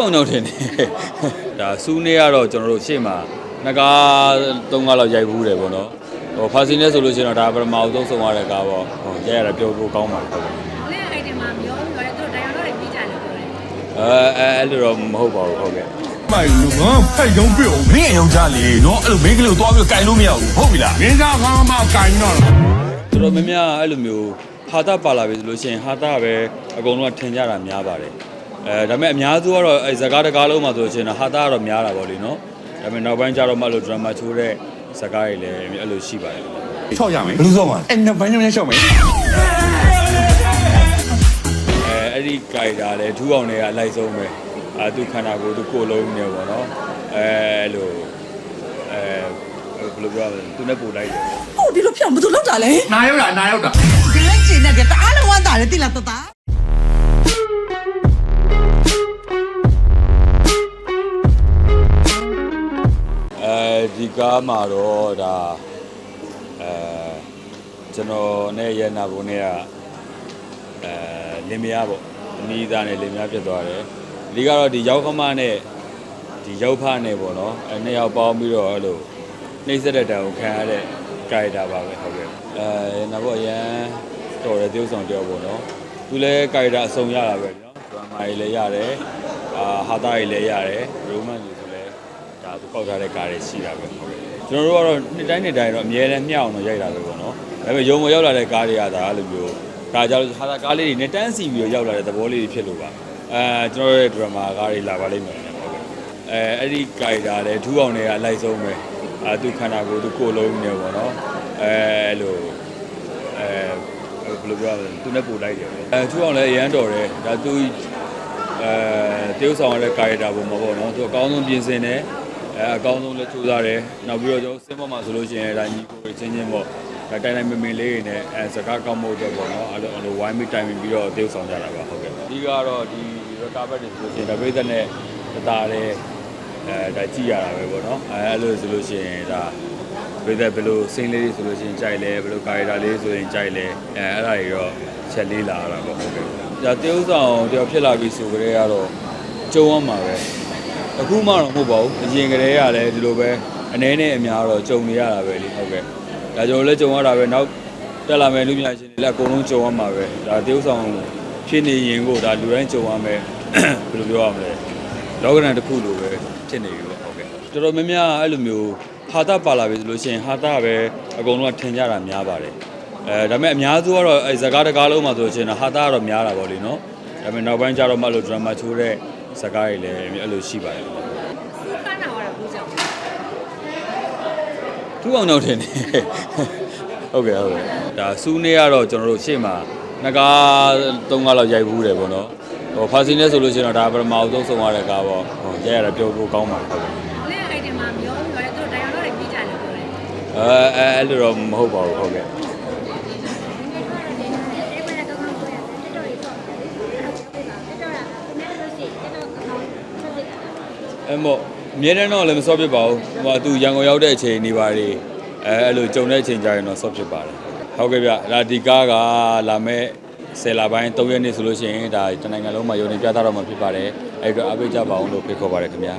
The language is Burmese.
အောင်တော့တင်တယ်ဒါစူးနေကတော့ကျွန်တော်တို့ရှေ့မှာနှစ်ကားသုံးကားလောက်ရိုက်ဘူးတယ်ပေါ့နော်ဟိုဖာစီနဲ့ဆိုလို့ရှိရင်တော့ဒါပထမအောင်ဆုံးဆုံးရတဲ့ကားပေါ့ဟိုရိုက်ရတာပြောဖို့ကောင်းပါတယ်ဟုတ်ကဲ့။လည်းအဲ့ဒီမှာမျောပြီးတော့သူတို့တရားတော်တွေပြီးကြတယ်ပြောတယ်အဲအဲအဲ့လိုတော့မဟုတ်ပါဘူးဟုတ်ကဲ့မိုင်လူကဖက်ရုံပြုတ်မင်းရုံကြလေနော်အဲ့လိုမင်းကလေးကိုသွားပြီးကင်လို့မရဘူးဟုတ်ပြီလားမင်းကငါမှကင်တော့တော်တော်များများအဲ့လိုမျိုးဟာတာပါလာပြီဆိုလို့ရှိရင်ဟာတာပဲအကုန်လုံးကထင်ကြတာများပါတယ် အဲဒါပေမဲ့အများစုကတော့အဲဇကားတကားလုံးမှာဆိုလို့ရှိရင်တော့ဟာတာကတော့များတာပေါ့လေနော်ဒါပေမဲ့နောက်ပိုင်းကျတော့မှလို့ဒရမာချိုးတဲ့ဇကားတွေလည်းအဲ့လိုရှိပါတယ်ချော့ရမယ်ဘယ်လိုစောမှာအဲ့နှစ်ပိုင်းနဲ့ချော့မယ်အဲအဲ့ဒီကြိုက်တာလေထူးအောင်တွေကအလိုက်ဆုံးပဲအာသူခန္ဓာကိုယ်သူကိုယ်လုံးနေပေါ့နော်အဲအဲ့လိုအဲဘယ်လိုပြောရလဲသူနဲ့ပူလိုက်တယ်။ဟုတ်ဒီလိုပြောင်းဘာလို့လောက်တာလဲနာရောက်တာနာရောက်တာ။ဒီလက်ကျင်နဲ့တအားလုံးဝမ်းတာလေတိလာတတာ ကားမှာတော့ဒါအဲကျွန်တော်နဲ့ရနာဘုံနဲ့ကအဲလင်မယားပေါ့အနီးသားနဲ့လင်မယားဖြစ်သွားတယ်ဒီကတော့ဒီရောက်ခမနဲ့ဒီရောက်ဖနဲ့ပေါ့နော်အဲနှစ်ယောက်ပေါင်းပြီးတော့အဲ့လိုနှိမ့်ဆက်တဲ့တံကိုခံရတဲ့ကြိုက်တာပါပဲဟုတ်ကဲ့အဲနောက်တော့အရန်တော်တယ် tiêu ဆောင်တယောက်ပေါ့နော်သူလည်းကြိုက်တာအစုံရတာပဲနော်ဒရမာကြီးလည်းရတယ်အာဟာတာကြီးလည်းရတယ်ရိုမန်ကြီးဆိုလည်း ဒါသူပောက်ထားတဲ့ကားတွေရှိတာပဲဟုတ်ကဲ့ကျွန်တော်တို့ကတော့နှစ်တိုင်းနှစ်တိုင်းတော့အများနဲ့မျှအောင်တော့ရိုက်တာပဲပေါ့နော်ဒါပေမဲ့ရုံမရောက်လာတဲ့ကားတွေကဒါအဲ့လိုမျိုးဒါကြောင့်ဟာတာကားလေးတွေနဲ့တန်းစီပြီးတော့ရောက်လာတဲ့သဘောလေးတွေဖြစ်လို့ပါအဲကျွန်တော်တို့ရဲ့ဒရမာကားတွေလာပါလိမ့်မယ်ဟုတ်ကဲ့အဲအဲ့ဒီကြိုက်တာလေထူးအောင်တွေကအလိုက်ဆုံးပဲအာသူခန္ဓာကိုယ်သူကိုယ်လုံးနေပေါ့နော်အဲအဲ့လိုအဲဘယ်လိုပြောရလဲသူနဲ့ပူလိုက်တယ်ပေါ့အဲထူးအောင်လည်းအရန်တော်တယ်ဒါသူအဲတေးဥဆောင်ရတဲ့ကာယတာပုံမှာပေါ့နော်သူအကောင်းဆုံးပြင်ဆင်တယ် အဲအကောင်းဆုံးလက်ထူသားတယ်နောက်ပြီးတော့ကျွန်တော်စင်ပေါ်မှာဆိုလို့ရှိရင်ဒါညီကိုတွေချင်းချင်းပေါ့ဒါတိုင်တိုင်မင်မင်လေးတွေနဲ့အဲစကားကောင်းမှုအတွက်ပေါ့နော်အဲ့လိုအဲ့လိုဝိုင်းပြီးတိုင်ပင်ပြီးတော့တေးဆောင်ကြတာပါဟုတ်ကဲ့ဒီကတော့ဒီ recover တွေဆိုလို့ရှိရင်ဒါပိတ်သက်နဲ့တသားလေးအဲဒါကြည့်ရတာပဲပေါ့နော်အဲအဲ့လိုဆိုလို့ရှိရင်ဒါပိတ်သက်ဘယ်လိုစင်းလေးတွေဆိုလို့ရှိရင်ကြိုက်လဲဘယ်လိုကာရီတာလေးဆိုရင်ကြိုက်လဲအဲအဲ့ဒါတွေတော့ချက်လေးလာရတာပေါ့ဟုတ်ကဲ့ဒါတေးဥဆောင်တယောက်ဖြစ်လာပြီဆိုကြတဲ့ကတော့ကြုံရမှာပဲ အခုမှတော့မဟုတ်ပါဘူးအရင်ကတည်းကလည်းဒီလိုပဲအနေနဲ့အများတော့ကြုံနေရတာပဲလေဟုတ်ကဲ့ဒါကျွန်တော်လည်းကြုံရတာပဲနောက်တက်လာမယ်လူများချင်းတွေလည်းအကုန်လုံးကြုံရမှာပဲဒါတရုပ်ဆောင်ဖြစ်နေရင်ကိုဒါလူတိုင်းကြုံရမယ်ဘယ်လိုပြောရမလဲလောကဓာတ်တစ်ခုလိုပဲဖြစ်နေပြီပေါ့ဟုတ်ကဲ့တော်တော်များများအဲ့လိုမျိုးဟာတာပါလာပြီဆိုလို့ရှိရင်ဟာတာပဲအကုန်လုံးကထင်ကြတာများပါတယ်အဲဒါပေမဲ့အများစုကတော့အဲဇကားတကားလုံးမှာဆိုလို့ရှိရင်ဟာတာကတော့များတာပေါ့လေနော်ဒါပေမဲ့နောက်ပိုင်းကျတော့မှလို့ဒရမာချိုးတဲ့ ဇကားတွေလည်းအဲ့လိုရှိပါတယ်။သူကနာဝရဘူးကြောင့်ထူအောင်တော့တင်တယ်ဟုတ်ကဲ့ဟုတ်ကဲ့ဒါစူးနေကတော့ကျွန်တော်တို့ရှေ့မှာနှစ်ကားသုံးကားလောက်ရိုက်ဘူးတယ်ပေါ့နော်ဟိုဖာစီနဲ့ဆိုလို့ရှိရင်တော့ဒါပထမအောင်ဆုံးဆုံးရတဲ့ကားပေါ့ဟိုရိုက်ရတာပြောဖို့ကောင်းပါတယ်ဟုတ်ကဲ့။လည်းအဲ့ဒီမှာမျောပြီးတော့သူတို့တရားတော်တွေပြီးကြတယ်ပြောတယ်အဲအဲအဲ့လိုတော့မဟုတ်ပါဘူးဟုတ်ကဲ့ အဲမို့အမြဲတမ်းတော့လည်းမစော့ဖြစ်ပါဘူးဟိုကသူရန်ကုန်ရောက်တဲ့အချိန်နေပါလေအဲအဲ့လိုကြုံတဲ့အချိန်ကြရင်တော့စော့ဖြစ်ပါတယ်ဟုတ်ကဲ့ဗျဒါဒီကားကလာမဲ့ဆယ်လပိုင်း3ရက်နေ့ဆိုလို့ရှိရင်ဒါတနိုင်ငံလုံးမှာယုံနေပြသတော့မှာဖြစ်ပါတယ်အဲ့တော့အပိတ်ကြပါအောင်လို့ဖိတ်ခေါ်ပါတယ်ခင်ဗျာ